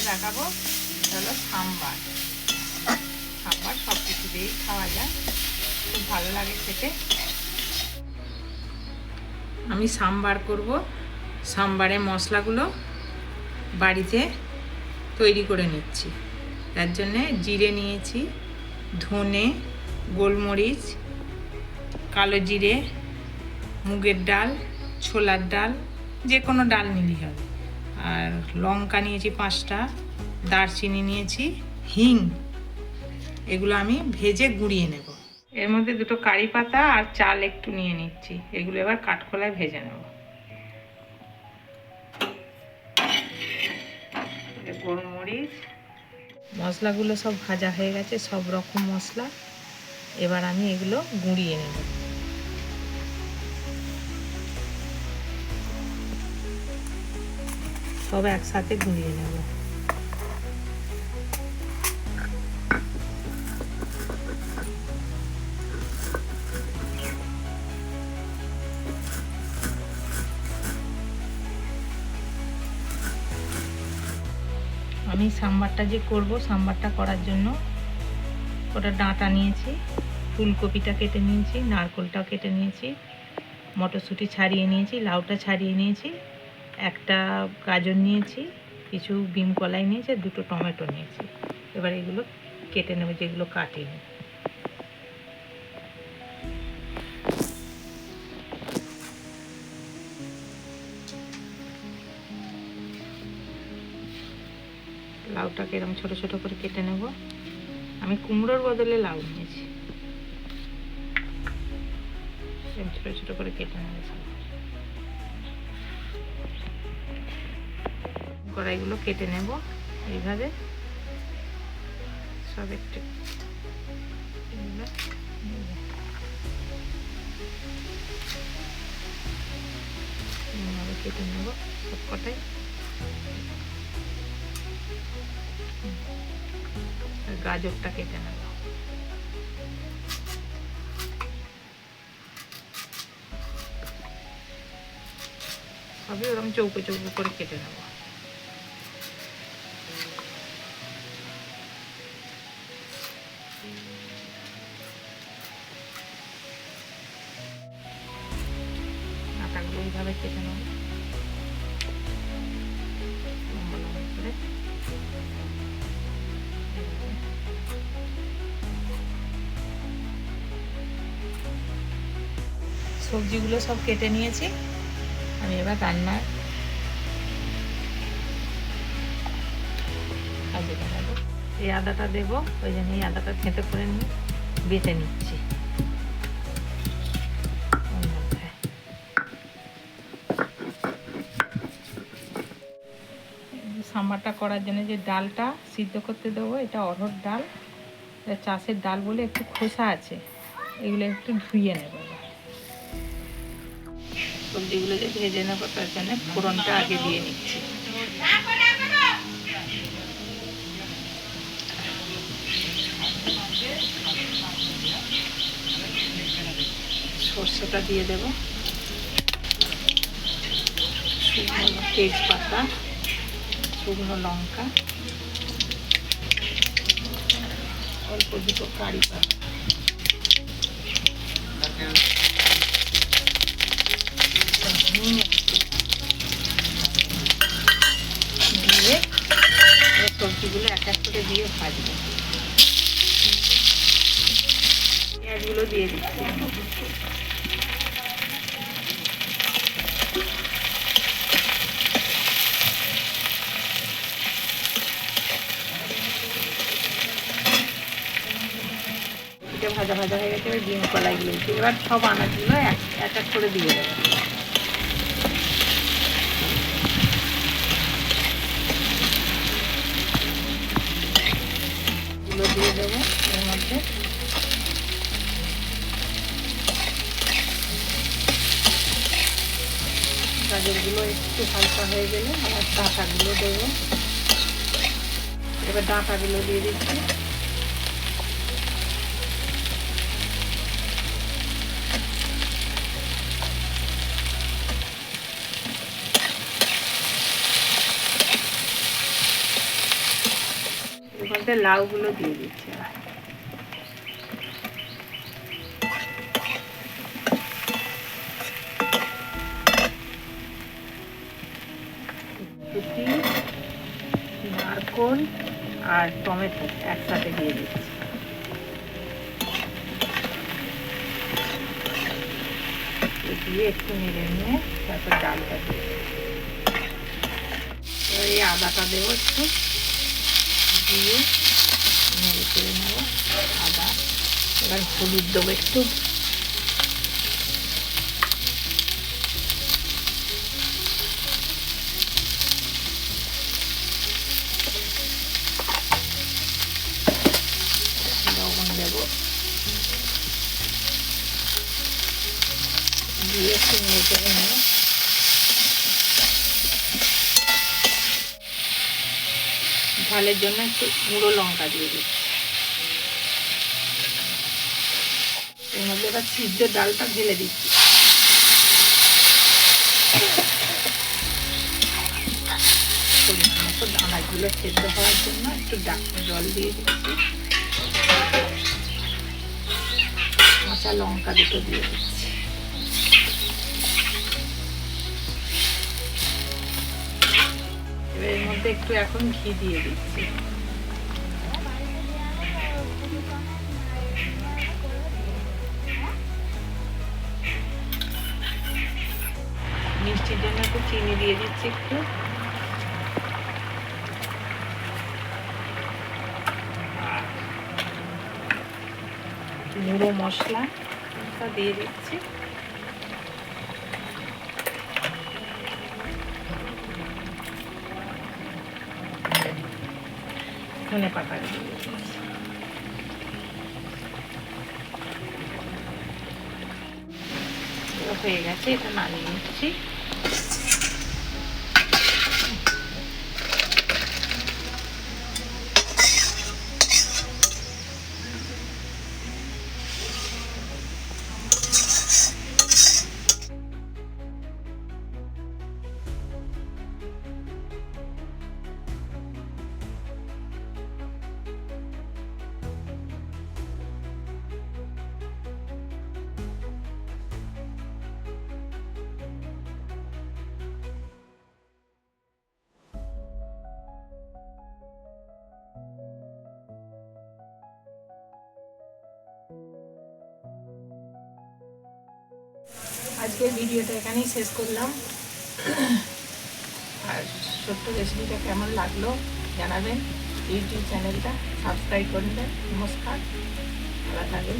তোমাদের দেখাবো, এটা হলো সাম্বার। সাম্বার সব কিছু দিয়েই খাওয়া যায়। খুব ভালো লাগে খেতে। আমি সাম্বার করব। সাম্বারের মশলাগুলো বাড়িতে তৈরি করে নিচ্ছি। তার জন্যে জিরে নিয়েছি, ধনে, গোলমরিচ, কালো জিরে, মুগের ডাল, ছোলার ডাল, যে কোনো ডাল নিলেই হবে। আর লঙ্কা নিয়েছি পাঁচটা, দারচিনি নিয়েছি, হিং, এগুলো আমি ভেজে গুঁড়িয়ে নেব। এর মধ্যে দুটো কারি পাতা আর চাল একটু নিয়ে নিচ্ছি, এগুলো এবার কাঠখোলায় ভেজে নেব। গোলমরিচ, মশলাগুলো সব ভাজা হয়ে গেছে, সব রকম মশলা। এবার আমি এগুলো গুঁড়িয়ে নেব। সব একসাথে গুঁড়িয়ে নেব। আমি সাম্বারটা যে করব, সাম্বারটা করার জন্য ওটা ডাঁটা নিয়েছি, ফুলকপিটা কেটে নিয়েছি, নারকোলটাও কেটে নিয়েছি, মটরশুঁটি ছাড়িয়ে নিয়েছি, লাউটা ছাড়িয়ে নিয়েছি। একটা গাজর নিয়েছি, কিছু বিম কলাই নিয়েছি দুটো টমেটো নিয়েছি। এবার এগুলো কেটে নেব, যেগুলো কাটিনি। লাউটাকে এরকম ছোট ছোট করে কেটে নেব। আমি কুমড়োর বদলে লাউ নিয়েছি। ছোট ছোট করে কেটে নেব। কড়াইগুলো কেটে নেব এইভাবে। সব একটু কেটে নেব সব কটাই। গাজরটা কেটে নেব। সবই ওরকম চৌকো চৌকো করে কেটে নেব। আটাগুলো কেটে সবজিগুলো সব কেটে নিয়েছি। আমি এবার রান্নার এই আদাটা দেবো, ওই জন্য এই আদাটা থেঁতে করে নিয়ে বেটে নিচ্ছি। সাম্বারটা করার জন্য যে ডালটা সিদ্ধ করতে দেবো, এটা অরহর ডাল। চাষের ডাল বলে একটু খোসা আছে, এগুলো একটু ধুয়ে নেব। সবজিগুলো যে ভেজে নেব, তার জন্য ফোড়নটা আগে দিয়ে নিচ্ছি। সর্ষেটা দিয়ে দেবো। শুকনো তেজপাতা। শুকনো লঙ্কা। অল্প দুটো কারি পাতা। দিয়ে সবজিগুলো এক এক করে দিয়ে ভাজবো। পেঁয়াজগুলো দিয়ে দিচ্ছি এটা ভাজা ভাজা হয়ে গেছে, এবার ডিম কলাইগুলো দিচ্ছি এবার সব আনাজগুলো এক এক করে দিয়ে দেবো। গুলো দিয়ে দেবো এর মধ্যে। গাজরগুলো একটু হালকা হয়ে গেলে আবার ডাঁটাগুলো দেবো। এবার ডাঁটাগুলো দিয়ে দিচ্ছি। মধ্যে লাউগুলো দিয়ে দিচ্ছি। নারকোল আর টমেটো একসাথে দিয়ে দিচ্ছি। দিয়ে একটু নেড়ে নিয়ে তারপর ডালটা দিয়ে এই আদাটা দেবো একটু। দিয়ে নেড়ে করে নেব আদা। এবার হলুদ দেবো একটু লবণ দেবো দিয়ে একটু নেড়ে করে নেব ঝালের জন্য একটু গুঁড়ো লঙ্কা দিয়ে দিচ্ছি এর এবার সিদ্ধ ডালটা ঢেলে দিচ্ছি। দানাগুলো সেদ্ধ হওয়ার জন্য একটু জল দিয়ে দিচ্ছি। কাঁচা লঙ্কা দুটো দিয়ে দিচ্ছি। এর মধ্যে একটু এখন ঘি দিয়ে দিচ্ছি। মিষ্টির জন্য একটু চিনি দিয়ে দিচ্ছি একটু। গুঁড়ো মশলা দিয়ে দিচ্ছি। ধনে পাতা হয়ে গেছে এটা নামিয়ে নিচ্ছি। আজকের ভিডিওটা এখানেই শেষ করলাম। আর ছোট্ট রেসিপিটা কেমন লাগল জানাবেন। ইউটিউব চ্যানেলটা সাবস্ক্রাইব করে দেন নমস্কার। ভালো থাকবেন।